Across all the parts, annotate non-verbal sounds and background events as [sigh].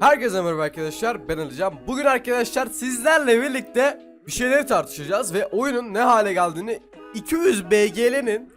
Herkese merhaba arkadaşlar ben Alican Bugün arkadaşlar sizlerle birlikte bir şeyleri tartışacağız Ve oyunun ne hale geldiğini 200 BGL'nin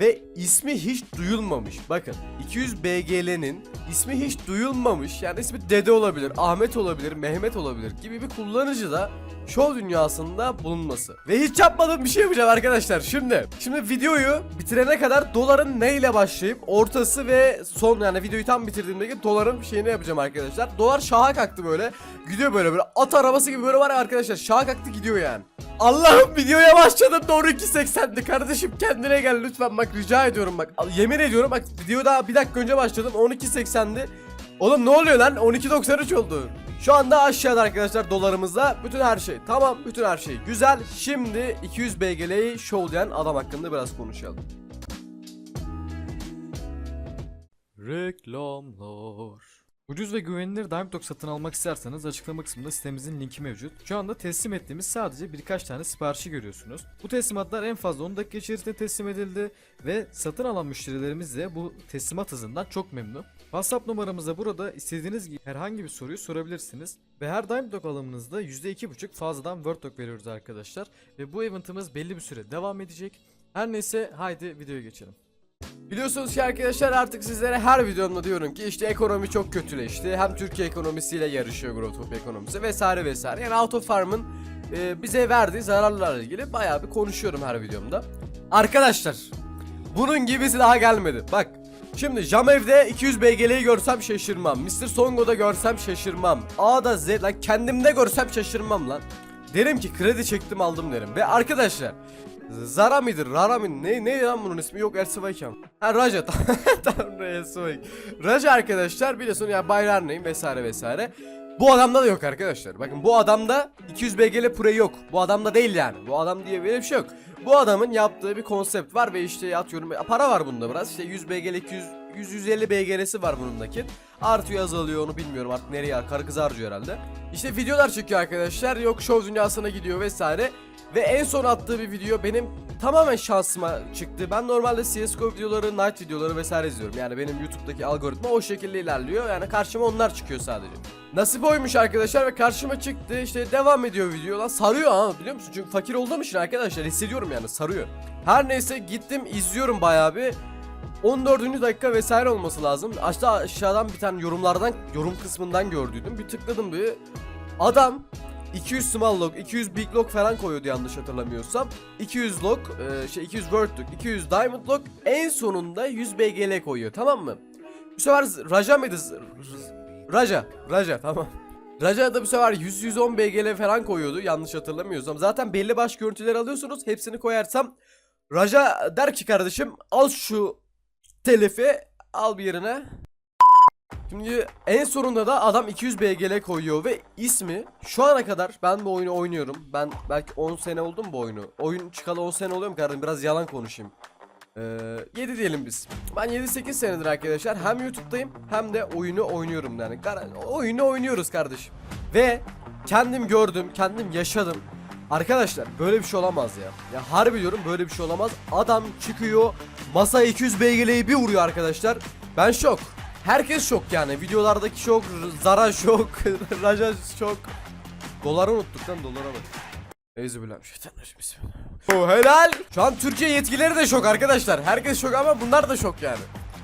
ve ismi hiç duyulmamış. Bakın 200 BGL'nin ismi hiç duyulmamış. Yani ismi Dede olabilir, Ahmet olabilir, Mehmet olabilir gibi bir kullanıcı da Show dünyasında bulunması. Ve hiç yapmadığım bir şey yapacağım arkadaşlar. Şimdi Şimdi videoyu bitirene kadar doların neyle başlayıp Ortası ve son yani videoyu tam bitirdiğimdeki doların şeyini yapacağım arkadaşlar. Dolar şaha kalktı böyle. Gidiyor böyle böyle at arabası gibi böyle var ya arkadaşlar. Şaha kalktı gidiyor yani Allah'ım videoya başladım. Doğru 2.80'di kardeşim kendine gel lütfen. Bak rica ediyorum bak. Yemin ediyorum bak video daha bir dakika önce başladım. 12.80'di Oğlum ne oluyor lan? 12.93 oldu. Şu anda aşağıda arkadaşlar dolarımızda. Bütün her şey tamam. Bütün her şey güzel. Şimdi 200 BGL'yi showlayan adam hakkında biraz konuşalım. Reklamlar. Ucuz ve güvenilir Dime Talk satın almak isterseniz açıklama kısmında sitemizin linki mevcut. Şu anda teslim ettiğimiz sadece birkaç tane siparişi görüyorsunuz. Bu teslimatlar en fazla 10 dakika içerisinde teslim edildi ve satın alan müşterilerimiz de bu teslimat hızından çok memnun. WhatsApp numaramızda burada istediğiniz gibi herhangi bir soruyu sorabilirsiniz. Ve her Dime Talk alımınızda %2.5 fazladan Word Talk veriyoruz arkadaşlar. Ve bu eventimiz belli bir süre devam edecek. Her neyse haydi videoya geçelim. Biliyorsunuz ki arkadaşlar artık sizlere her videomda diyorum ki işte ekonomi çok kötüleşti. Hem Türkiye ekonomisiyle yarışıyor Growtop ekonomisi vesaire vesaire. Yani Auto Farm'ın e, bize verdiği zararlarla ilgili bayağı bir konuşuyorum her videomda. Arkadaşlar bunun gibisi daha gelmedi. Bak Şimdi Jamev'de 200 BGL'yi görsem şaşırmam. Mr. Songo'da görsem şaşırmam. A'da Z lan kendimde görsem şaşırmam lan. Derim ki kredi çektim aldım derim. Ve arkadaşlar Zara mıdır? Rara mı? Ne, ne lan bunun ismi? Yok Ersoykan. Ha Raja. [laughs] Tamam Ersoy. Raja arkadaşlar biliyorsun ya Bayrar neyim vesaire vesaire. Bu adamda da yok arkadaşlar. Bakın bu adamda 200 BGL Pro yok. Bu adamda değil yani. Bu adam diye bir şey yok. Bu adamın yaptığı bir konsept var ve işte atıyorum para var bunda biraz. İşte 100 BGL 200 100 150 BGL'si var bunundaki. Artıyor azalıyor onu bilmiyorum artık nereye karı kız harcıyor herhalde. İşte videolar çekiyor arkadaşlar. Yok show dünyasına gidiyor vesaire. Ve en son attığı bir video benim tamamen şansıma çıktı. Ben normalde CSGO videoları, Night videoları vesaire izliyorum. Yani benim YouTube'daki algoritma o şekilde ilerliyor. Yani karşıma onlar çıkıyor sadece. Nasip oymuş arkadaşlar ve karşıma çıktı. İşte devam ediyor video lan. Sarıyor ama biliyor musun? Çünkü fakir olduğum için arkadaşlar hissediyorum yani sarıyor. Her neyse gittim izliyorum bayağı bir. 14. dakika vesaire olması lazım. Aşağı aşağıdan bir tane yorumlardan yorum kısmından gördüydüm. Bir tıkladım bir. Adam 200 small log, 200 big log falan koyuyordu yanlış hatırlamıyorsam. 200 log, e, şey 200 word log, 200 diamond log en sonunda 100 BGL koyuyor tamam mı? Bu sefer Raja mıydı? Raja, Raja tamam. Raja da bu sefer 100-110 BGL falan koyuyordu yanlış hatırlamıyorsam. Zaten belli baş görüntüler alıyorsunuz. Hepsini koyarsam Raja der ki kardeşim al şu telifi al bir yerine. Şimdi en sonunda da adam 200 BGL koyuyor ve ismi şu ana kadar ben bu oyunu oynuyorum. Ben belki 10 sene oldu mu bu oyunu? Oyun çıkalı 10 sene oluyor mu kardeşim? Biraz yalan konuşayım. Ee, 7 diyelim biz. Ben 7-8 senedir arkadaşlar hem YouTube'dayım hem de oyunu oynuyorum yani. Oyunu oynuyoruz kardeşim. Ve kendim gördüm, kendim yaşadım. Arkadaşlar böyle bir şey olamaz ya. Ya harbi diyorum böyle bir şey olamaz. Adam çıkıyor masaya 200 BGL'yi bir vuruyor arkadaşlar. Ben şok. Herkes şok yani. Videolardaki şok, Zara şok, [laughs] Raja şok. Doları unuttuk lan dolara bak. Euzubillahimineşşeytanirracim. Bismillah. Oh, helal. Şu an Türkiye yetkileri de şok arkadaşlar. Herkes şok ama bunlar da şok yani.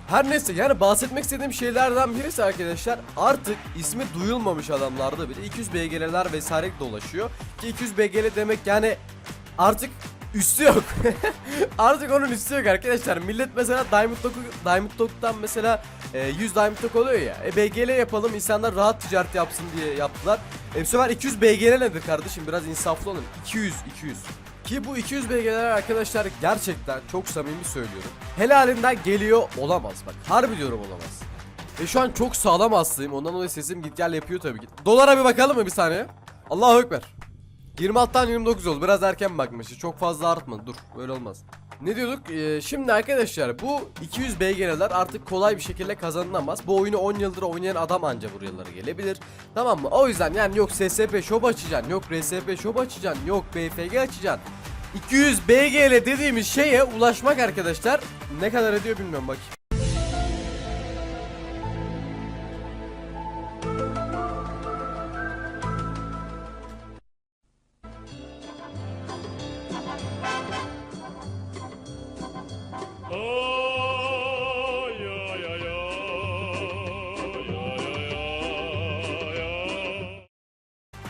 Her neyse yani bahsetmek istediğim şeylerden birisi arkadaşlar artık ismi duyulmamış adamlarda bile 200 BGL'ler vesaire dolaşıyor. Ki 200 BGL demek yani artık üstü yok. [laughs] artık onun üstü yok arkadaşlar. Millet mesela Diamond Dog'u Diamond Dog'dan mesela e, 100 Diamond Dog oluyor ya. E, BGL yapalım insanlar rahat ticaret yapsın diye yaptılar. E, bu sefer 200 BGL nedir kardeşim? Biraz insaflı olun. 200 200. Ki bu 200 BG'ler arkadaşlar gerçekten çok samimi söylüyorum. Helalinden geliyor olamaz bak. Harbi diyorum olamaz. Ve şu an çok sağlam hastayım. Ondan dolayı sesim git gel yapıyor tabii ki. Dolara bir bakalım mı bir saniye? Allahu Ekber. 26'tan 29 oldu. Biraz erken bakmışız. Çok fazla artmadı. Dur böyle olmaz. Ne diyorduk? Ee, şimdi arkadaşlar bu 200 BG'ler artık kolay bir şekilde kazanılamaz. Bu oyunu 10 yıldır oynayan adam anca buralara gelebilir. Tamam mı? O yüzden yani yok SSP shop açacaksın, yok RSP shop açacaksın, yok BFG açacaksın. 200 BGL dediğimiz şeye ulaşmak arkadaşlar ne kadar ediyor bilmiyorum bakayım.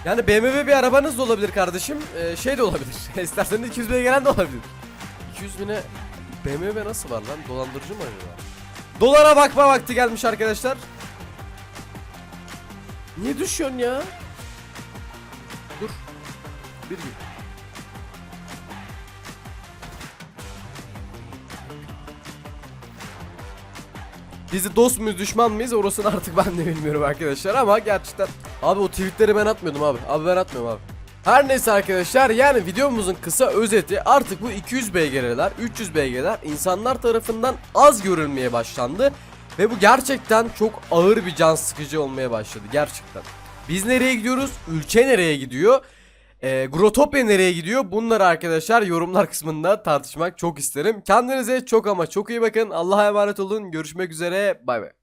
Yani BMW bir arabanız da olabilir kardeşim. Ee, şey de olabilir. [laughs] İsterseniz 200 bine gelen de olabilir. 200 bine BMW nasıl var lan? Dolandırıcı mı acaba? Dolara bakma vakti gelmiş arkadaşlar. Niye düşüyorsun ya? Dur. Bir gün. Bizi dost muyuz düşman mıyız orasını artık ben de bilmiyorum arkadaşlar ama gerçekten Abi o tweetleri ben atmıyordum abi abi ben atmıyorum abi Her neyse arkadaşlar yani videomuzun kısa özeti artık bu 200 BG'ler 300 BG'ler insanlar tarafından az görülmeye başlandı Ve bu gerçekten çok ağır bir can sıkıcı olmaya başladı gerçekten Biz nereye gidiyoruz ülke nereye gidiyor e, Grotopya nereye gidiyor? Bunları arkadaşlar yorumlar kısmında tartışmak çok isterim. Kendinize çok ama çok iyi bakın. Allah'a emanet olun. Görüşmek üzere. Bay bay.